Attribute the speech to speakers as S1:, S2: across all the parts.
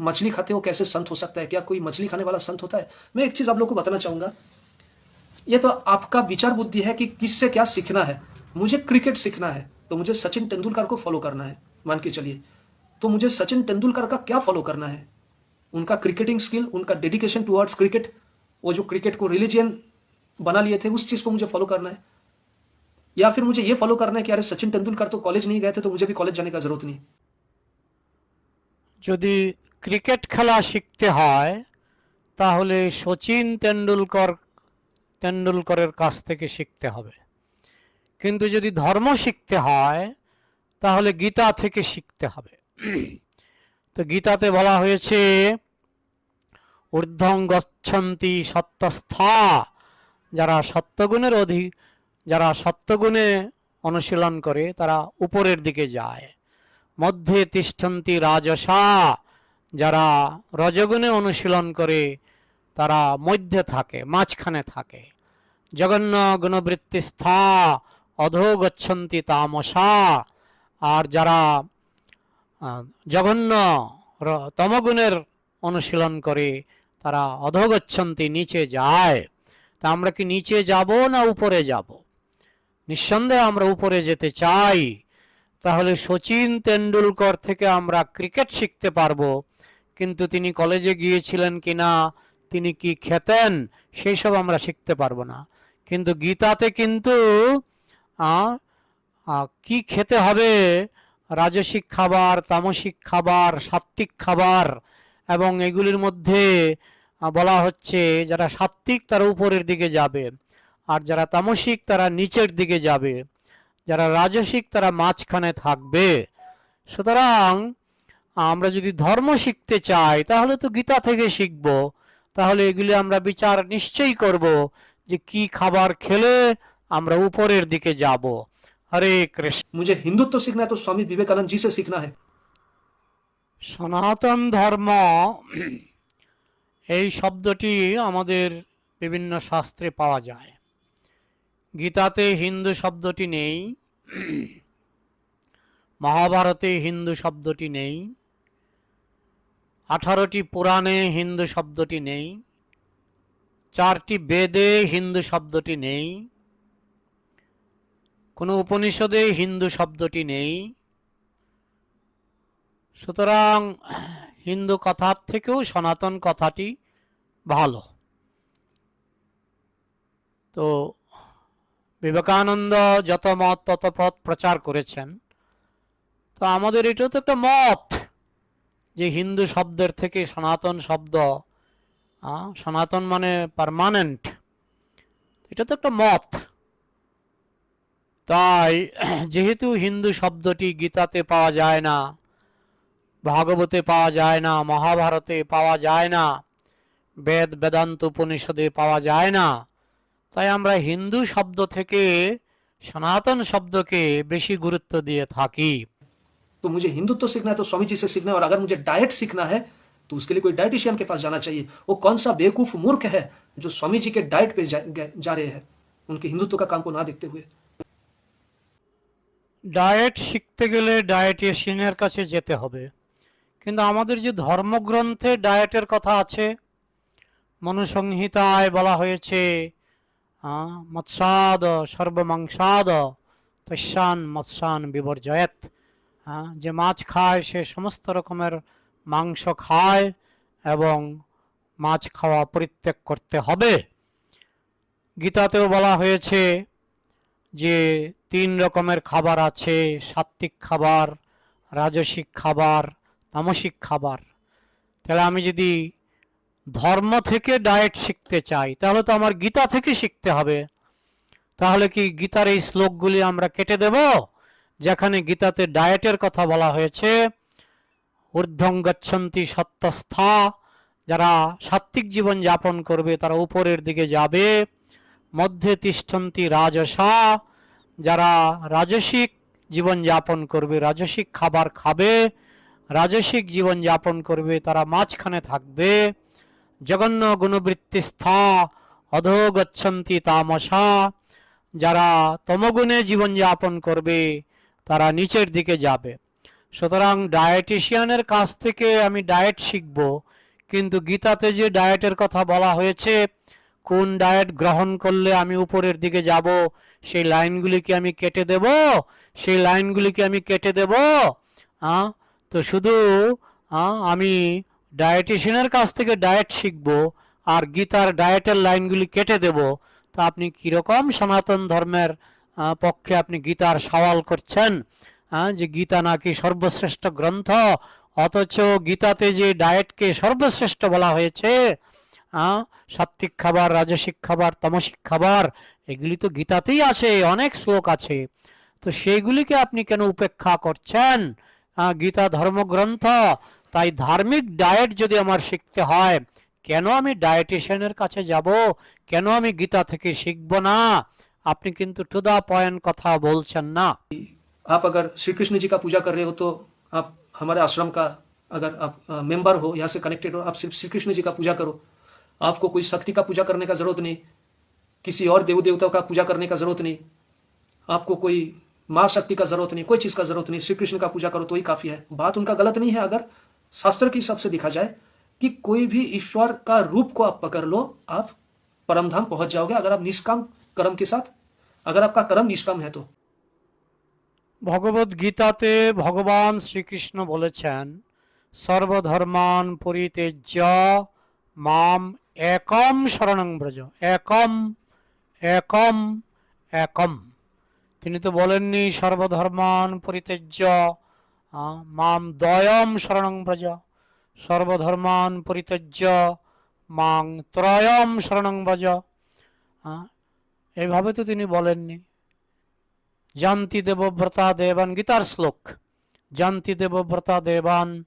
S1: मछली खाते हो, कैसे संत हो सकता है? क्या कोई मछली खाने वाला संत होता है? मैं एक चीज़ आप लोग को बताना चाहूँगा। ये तो आपका विचार बुद्धि है कि किससे क्या सीखना है। मुझे क्रिकेट सीखना है तो मुझे सचिन तेंदुलकर को फॉलो करना है। मान के चलिए तो मुझे सचिन तेंदुलकर का क्या फॉलो करना है? उनका क्रिकेटिंग स्किल उनका डेडिकेशन टुवर्ड्स क्रिकेट वो जो क्रिकेट को रिलीजियन बना लिए थे, उस चीज़ को मुझे फॉलो करना है। या फिर मुझे ये फॉलो करना है कि अरे सचिन तेंदुलकर तो कॉलेज नहीं गए थे तो मुझे भी कॉलेज जाने का ज़रूरत नहीं।
S2: যদি ক্রিকেট খেলা শিখতে হয়, তাহলে সচিন তেন্ডুলকর, তেন্ডুলকরের কাছ থেকে শিখতে হবে। কিন্তু যদি ধর্ম শিখতে হয়, তাহলে গীতা থেকে শিখতে হবে। তো গীতাতে বলা হয়েছে, ঊর্ধ্বং গচ্ছন্তি সত্যস্থা, যারা সত্যগুণের অধিক যারা সত্যগুণে অনুশীলন করে, তারা উপরের দিকে যায়। মধ্যে তিষ্ঠন্তি রাজসা যারা রজগুণে অনুশীলন করে, তারা মধ্যে থাকে, মাঝখানে থাকে। জগন্য গুণবৃত্তি স্থা অধো গচ্ছন্তি তামসা। আর যারা জঘন্য তমগুণের অনুশীলন করে, তারা অধোগচ্ছন্তি নিচে যায়। তা আমরা কি নিচে যাব না উপরে যাব? নিঃসন্দেহে আমরা উপরে যেতে চাই। তাহলে সচিন তেন্ডুলকর থেকে আমরা ক্রিকেট শিখতে পারব। কিন্তু তিনি কলেজে গিয়েছিলেন কি না তিনি কি খেতেন সেই সব আমরা শিখতে পারব না। কিন্তু গীতাতে কিন্তু কি খেতে হবে? রাজসিক খাবার, তামসিক খাবার সাত্বিক খাবার এবং এগুলির মধ্যে বলা হচ্ছে যারা সাত্বিক তারা উপরের দিকে যাবে আর যারা তামসিক তারা নিচের দিকে যাবে। যারা রাজসিক তারা মাঝখানে থাকবে। সুতরাং আমরা যদি ধর্ম শিখতে চাই তাহলে তো গীতা থেকে শিখব। তাহলে এগুলি আমরা বিচার নিশ্চয়ই করব যে কি খাবার খেলে আমরা উপরের দিকে যাব। হরে কৃষ্ণ।
S1: মুঝে হিন্দুত্ব শিখনা তো স্বামী বিবেকানন্দ জি সে শিখনা হ্যাঁ
S2: সনাতন ধর্ম এই শব্দটি আমাদের বিভিন্ন শাস্ত্রে পাওয়া যায়। গীতাতে হিন্দু শব্দটি নেই মহাভারতে হিন্দু শব্দটি নেই। আঠারোটি পুরাণে হিন্দু শব্দটি নেই, চারটি বেদে হিন্দু শব্দটি নেই, কোনো উপনিষদে হিন্দু শব্দটি নেই। সুতরাং হিন্দু কথার থেকেও সনাতন কথাটি ভালো। তো বিবেকানন্দ যত মত তত পথ প্রচার করেছেন। তো আমাদের এটাও তো একটা মত যে হিন্দু শব্দের থেকে সনাতন শব্দ সনাতন মানে পারমানেন্ট এটা তো একটা মত। তাই যেহেতু হিন্দু শব্দটি গীতাতে পাওয়া যায় না, ভাগবতে পাওয়া যায় না, মহাভারতে পাওয়া যায় না, বেদ, বেদান্ত উপনিষদে পাওয়া যায় না, তাই আমরা হিন্দু শব্দ থেকে সনাতন শব্দকে বেশি গুরুত্ব দিয়ে থাকি।
S1: तो मुझे हिंदुत्व सीखना है तो स्वामी जी से सीखना है और अगर मुझे डाइट सीखना है तो उसके लिए कोई डाइटिशियन के पास जाना चाहिए वो कौन सा बेवकूफ मूर्ख है जो स्वामी जी के डाइट पे जा, ग- जा रहे हैं उनके हिंदुत्व का काम को ना देखते हुए
S2: ডায়েট শিখতে গেলে ডায়েটিশিয়ানের কাছে যেতে হবে কিন্তু আমাদের যে ধর্মগ্রন্থে ডায়েটের কথা আছে মনুসংহিতায় বলা হয়েছে আহ, মৎস্যাদ সর্বমাংসাদ তস্যান মৎস্যান বিবর্জয়েত হ্যাঁ, যে মাছ খায় সে সমস্ত রকমের মাংস খায় এবং মাছ খাওয়া পরিত্যাগ করতে হবে। গীতাতেও বলা হয়েছে যে তিন রকমের খাবার আছে সাত্বিক খাবার রাজসিক খাবার তামসিক খাবার। তাহলে আমি যদি ধর্ম থেকে ডায়েট শিখতে চাই তাহলে তো আমার গীতা থেকে শিখতে হবে। তাহলে কি গীতার এই শ্লোকগুলি আমরা কেটে দেব? যেখানে গীতাতে ডায়েটের কথা বলা হয়েছে, ঊর্ধ্বং গচ্ছন্তি সত্যস্থা যারা সাত্বিক জীবন যাপন করবে তারা উপরের দিকে যাবে, মধ্যে তিষ্ঠন্তি রাজসা, যারা রাজসিক জীবন যাপন করবে, রাজসিক খাবার খাবে, রাজসিক জীবন যাপন করবে, তারা মাঝখানে থাকবে, জঘন্য গুণবৃত্তি স্থা অধো গচ্ছন্তি তামসা, যারা তমগুণে জীবন যাপন করবে তারা নিচের দিকে যাবে। সুতরাং ডায়েটিশিয়ানের কাছ থেকে আমি ডায়েট শিখব, কিন্তু গীতাতে যে ডায়েটের কথা বলা হয়েছে, কোন ডায়েট গ্রহণ করলে আমি উপরের দিকে যাব, সেই লাইনগুলি কি আমি কেটে দেব? সেই লাইনগুলি কি আমি কেটে দেব? হ্যাঁ তো শুধু আমি ডায়েটিশিয়ানের কাছ থেকে ডায়েট শিখব, আর গীতার ডায়েটের লাইনগুলি কেটে দেব, তা আপনি কীরকম সনাতন ধর্মের পক্ষে আপনি গীতার সওয়াল করছেন যে গীতা নাকি সর্বশ্রেষ্ঠ গ্রন্থ অথচ গীতাতে যে ডায়েটকে সর্বশ্রেষ্ঠ বলা হয়েছে হ্যাঁ, সাত্বিক খাবার রাজসিক খাবার তামসিক খাবার এগুলি তো গীতাতেই আছে অনেক শ্লোক আছে। তো সেইগুলিকে আপনি কেন উপেক্ষা করছেন? গীতা ধর্মগ্রন্থ তাই ধার্মিক ডায়েট যদি আমার শিখতে হয় কেন আমি ডায়েটিশিয়ানের কাছে যাব? কেন আমি গীতা থেকে শিখব না? আপনি কিন্তু টু দা পয়েন্ট কথা বলছেন না
S1: आप अगर श्री कृष्ण जी का पूजा कर रहे हो तो आप हमारे आश्रम का अगर आप मेंबर हो यहाँ से कनेक्टेड हो आप सिर्फ श्री कृष्ण जी का पूजा करो आपको कोई शक्ति का पूजा करने का जरूरत नहीं किसी और देव देवताओं का पूजा करने का जरूरत नहीं आपको कोई माँ शक्ति का जरूरत नहीं कोई चीज का जरूरत नहीं श्री कृष्ण का पूजा करो तो ही काफी है बात उनका गलत नहीं है अगर शास्त्र के हिसाब से देखा जाए कि कोई भी ईश्वर का रूप को आप पकड़ लो आप परमधाम पहुंच जाओगे अगर आप निष्काम कर्म के साथ अगर आपका कर्म निष्काम है तो
S2: ভগবত গীতাতে ভগবান শ্রীকৃষ্ণ বলেছেন সর্বধর্মান পরিতেজ্য মাম একম শরণং ব্রজ একম একম একম তিনি তো বলেননি সর্বধর্মান পরিতেজ্য আহ, মাম দয়ম শরণং ব্রজ সর্বধর্মান পরিতেজ্য মাং ত্রয়ম শরণং ব্রজ আহ, এইভাবে তো তিনি বলেননি। জান্তি দেবব্রতা দেবান, গীতার শ্লোক। জান্তি দেবব্রতা দেবান,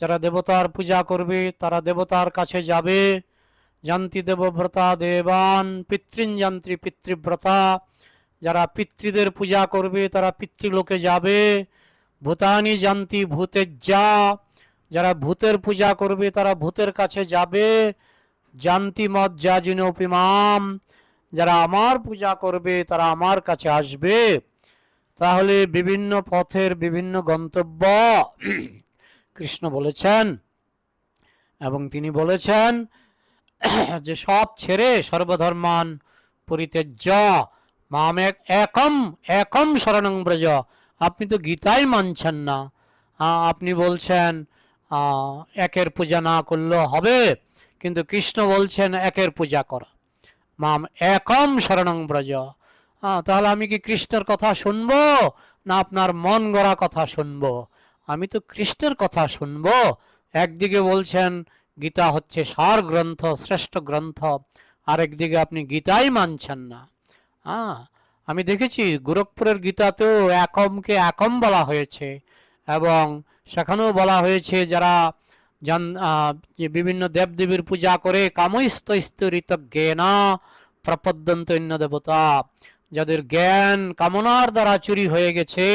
S2: যারা দেবতার পূজা করবে, তারা দেবতার কাছে যাবে। জান্তি দেবব্রতা দেবান, পিতৃঞ্জান্ত্রী পিতৃব্রতা। যারা পিতৃদের পূজা করবে, তারা পিতৃলোকে যাবে। ভূতানি জান্তি যা যারা ভূতের পূজা করবে, তারা ভূতের কাছে যাবে। জান্তি মত যা জাজিনোপিমাম যারা আমার পূজা করবে, তারা আমার কাছে আসবে। তাহলে বিভিন্ন পথের বিভিন্ন গন্তব্য। কৃষ্ণ বলেছেন এবং তিনি বলেছেন যে সব ছেড়ে সর্বধর্মান পরিত্যাজ্য। মাম এক, একম একম শরণং ব্রজ। আপনি তো গীতাই মানছেন না। আপনি বলছেন একের পূজা না করলেও হবে। কিন্তু কৃষ্ণ বলছেন, একের পূজা করা। মাম একম শরণং ব্রজ। তাহলে আমি কি কৃষ্ণের কথা শুনব, না আপনার মন গড়া কথা শুনব? আমি তো কৃষ্ণের কথা শুনব। একদিকে বলছেন, গীতা হচ্ছে সার গ্রন্থ, শ্রেষ্ঠ গ্রন্থ। আরেকদিকে আপনি গীতাই মানছেন না। হ্যাঁ আমি দেখেছি গোরখপুরের গীতাতেও একমকে একম বলা হয়েছে। এবং সেখানেও বলা হয়েছে, যারা বিভিন্ন দেবদেবীর পূজা করে কামস্তরিত জ্ঞানা প্রপদ্যন্ত অন্য দেবতা। যাদের জ্ঞান কামনার দ্বারা চুরি হয়ে গেছে,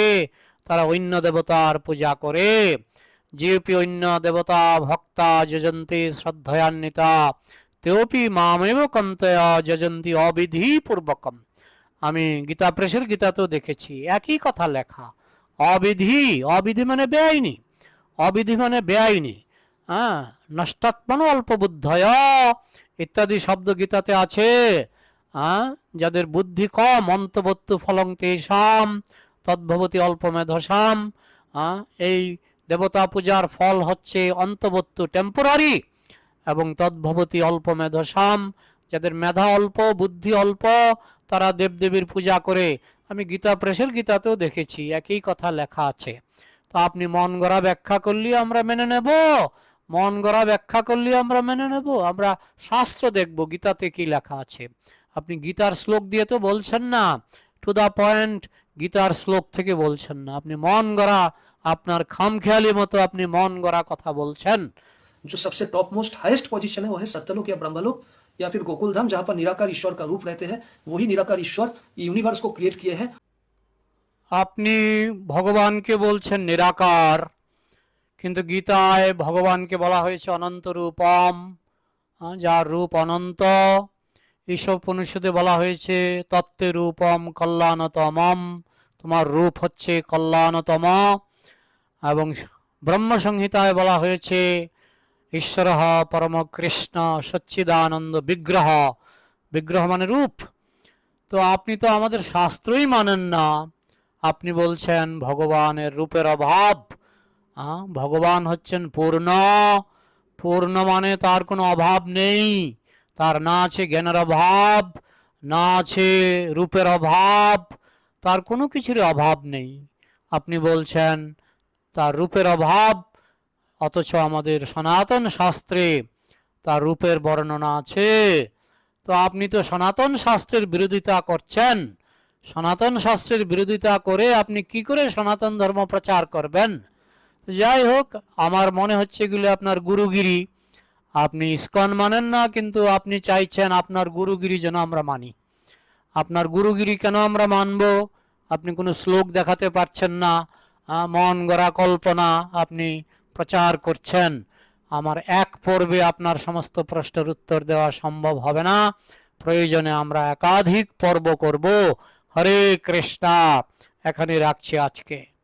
S2: তারা অন্য দেবতার পূজা করে। যেপি অন্য দেবতা ভক্তা যজন্তি শ্রদ্ধয়ান্বিতা, তেওপি মামেব কন্তয়া যজন্তি অবিধি পূর্বকম আমি গীতা প্রেসের গীতাতেও দেখেছি, একই কথা লেখা। অবিধি অবিধি মানে বেআইনি। অবিধি মানে বেআইনি। হ্যাঁ নষ্টাত্মন অল্প বুদ্ধয় ইত্যাদি শব্দ গীতাতে আছে হ্যাঁ যাদের বুদ্ধি কম, অন্তবত্তু ফলং তেষাম, তদ্ভবতী অল্প মেধসাম হ্যাঁ এই দেবতা পূজার ফল হচ্ছে অন্তবত্তু টেম্পোরারি এবং তদ্ভবতী অল্প মেধসাম যাদের মেধা অল্প, বুদ্ধি অল্প, তারা দেবদেবীর পূজা করে। আমি গীতা প্রেসের গীতাতেও দেখেছি, একই কথা লেখা আছে। তো আপনি মন গড়া ব্যাখ্যা করলে আমরা মেনে নেব। মন গড়া ব্যাখ্যা করলে আমরা মেনে নেব আমরা শাস্ত্র দেখব গীতাতে কি লেখা আছে আপনি গীতার শ্লোক দিয়ে তো বলছেন না টু দা পয়েন্ট গীতার শ্লোক থেকে বলছেন না আপনি মন গড়া আপনার খামখেয়ালি মতো আপনি মন গড়া কথা বলছেন
S1: जो सबसे टॉप मोस्ट हाईएस्ट पोजीशन है वो है सत्यलोक या ब्रह्मलोक या फिर गोकुल धाम जहां पर निराकार ईश्वर का रूप रहते हैं वही निराकार ईश्वर यूनिवर्स को क्रिएट किए हैं
S2: আপনি ভগবানকে বলছেন নিরাকার কিন্তু গীতায় ভগবানকে বলা হয়েছে অনন্ত রূপম যার রূপ অনন্ত। এইসব উপনিষদে বলা হয়েছে, তত্ত্বে রূপম কল্যাণতমম, তোমার রূপ হচ্ছে কল্যাণতম। এবং ব্রহ্ম সংহিতায় বলা হয়েছে, ঈশ্বর পরম কৃষ্ণ সচ্চিদানন্দ বিগ্রহ। বিগ্রহ মানে রূপ। তো আপনি তো আমাদের শাস্ত্রই মানেন না। আপনি বলছেন ভগবানের রূপের অভাব। ভগবান হচ্ছেন পূর্ণ। পূর্ণ মানে তার কোনো অভাব নেই। তার না আছে জ্ঞানের অভাব, না আছে রূপের অভাব, তার কোনো কিছুর অভাব নেই। আপনি বলছেন, তার রূপের অভাব, অথচ আমাদের সনাতন শাস্ত্রে তার রূপের বর্ণনা আছে। তো আপনি তো সনাতন শাস্ত্রের বিরোধিতা করছেন। সনাতন শাস্ত্রের বিরোধিতা করে আপনি কি করে সনাতন ধর্ম প্রচার করবেন? যাই হোক আমার মনে হচ্ছে এগুলো আপনার গুরুগিরি। আপনি ইস্কন মানেন না, কিন্তু আপনি চাইছেন আপনার গুরুগিরি যেন আমরা মানি। আপনার গুরুগিরি কেন আমরা মানব? আপনি কোনো শ্লোক দেখাতে পারছেন না। মন গড়া কল্পনা আপনি প্রচার করছেন। আমার এক পর্বে আপনার সমস্ত প্রশ্নের উত্তর দেওয়া সম্ভব হবে না। প্রয়োজনে আমরা একাধিক পর্ব করব। হরে কৃষ্ণা। এখানে রাখছি আজকে।